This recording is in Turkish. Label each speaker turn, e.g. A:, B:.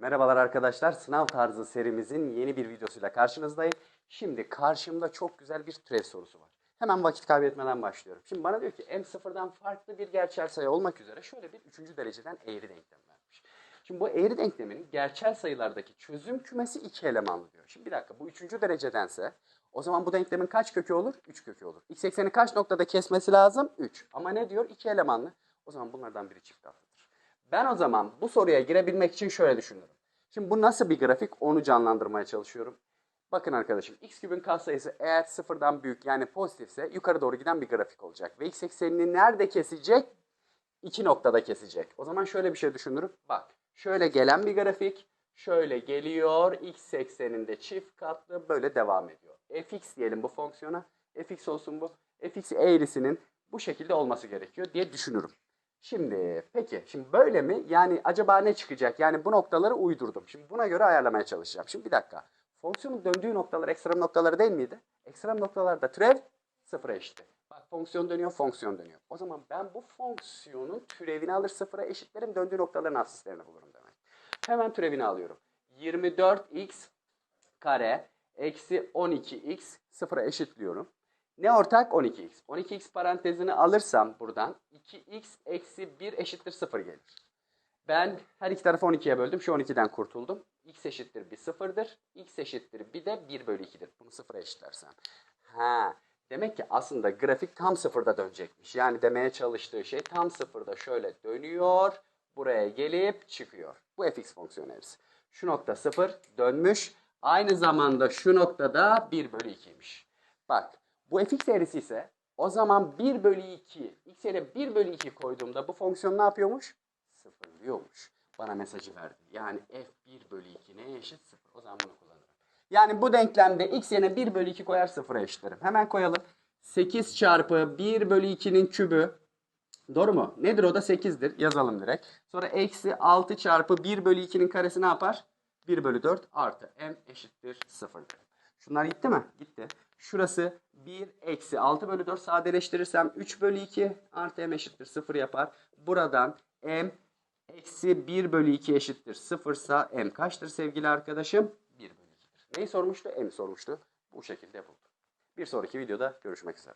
A: Merhabalar arkadaşlar. Sınav tarzı serimizin yeni bir videosuyla karşınızdayım. Şimdi karşımda çok güzel bir türev sorusu var. Hemen vakit kaybetmeden başlıyorum. Şimdi bana diyor ki m sıfırdan farklı bir gerçel sayı olmak üzere şöyle bir üçüncü dereceden eğri denklem vermiş. Şimdi bu eğri denklemin gerçel sayılardaki çözüm kümesi iki elemanlı diyor. Şimdi bir dakika bu üçüncü derecedense o zaman bu denklemin kaç kökü olur? 3 kökü olur. X ekseni kaç noktada kesmesi lazım? 3. Ama ne diyor? 2 elemanlı. O zaman bunlardan biri çift tatlıdır. Ben o zaman bu soruya girebilmek için şöyle düşünüyorum. Şimdi bu nasıl bir grafik onu canlandırmaya çalışıyorum. Bakın arkadaşım x kübün katsayısı eğer sıfırdan büyük yani pozitifse yukarı doğru giden bir grafik olacak. Ve x eksenini nerede kesecek? İki noktada kesecek. O zaman şöyle bir şey düşünürüm. Bak şöyle gelen bir grafik şöyle geliyor x ekseninde çift katlı böyle devam ediyor. fx diyelim bu fonksiyona. fx olsun bu. fx eğrisinin bu şekilde olması gerekiyor diye düşünürüm. Şimdi peki şimdi böyle mi? Yani acaba ne çıkacak? Yani bu noktaları uydurdum. Şimdi buna göre ayarlamaya çalışacağım. Şimdi bir dakika. Fonksiyonun döndüğü noktalar ekstrem noktaları değil miydi? Ekstrem noktalarda türev sıfıra eşitti. Bak fonksiyon dönüyor, fonksiyon dönüyor. O zaman ben bu fonksiyonun türevini alır sıfıra eşitlerim. Döndüğü noktaların asistlerini bulurum demek. Hemen türevini alıyorum. 24x kare eksi 12x sıfıra eşitliyorum. Ne ortak? 12x. 12x parantezini alırsam buradan 2x eksi 1 eşittir 0 gelir. Ben her iki tarafı 12'ye böldüm. Şu 12'den kurtuldum. x eşittir 1 sıfırdır. x eşittir 1 de 1 bölü 2'dir. Bunu sıfıra eşitlersem. Ha, demek ki aslında grafik tam sıfırda dönecekmiş. Yani demeye çalıştığı şey tam sıfırda şöyle dönüyor. Buraya gelip çıkıyor. Bu fx fonksiyonu eğrisi. Şu nokta sıfır dönmüş. Aynı zamanda şu noktada 1 bölü 2'ymiş. Bak bu fx eğrisi ise o zaman 1 bölü 2 x yerine 1 bölü 2 koyduğumda bu fonksiyon ne yapıyormuş? Sıfırlıyormuş. Bana mesajı verdi. Yani f 1 bölü 2 neye eşit? Sıfır. O zaman bunu kullanırım. Yani bu denklemde x yerine 1 bölü 2 koyar sıfıra eşitlerim. Hemen koyalım. 8 çarpı 1 bölü 2'nin kübü. Doğru mu? Nedir o da 8'dir. Yazalım direkt. Sonra eksi 6 çarpı 1 bölü 2'nin karesi ne yapar? 1 bölü 4 artı m eşittir 0. Şunlar gitti mi? Gitti. Şurası 1 eksi 6 bölü 4 sadeleştirirsem 3 bölü 2 artı m eşittir 0 yapar. Buradan m eksi 1 bölü 2 eşittir 0 ise m kaçtır sevgili arkadaşım? 1 bölü 2'dir. Neyi sormuştu? M sormuştu. Bu şekilde bulduk. Bir sonraki videoda görüşmek üzere.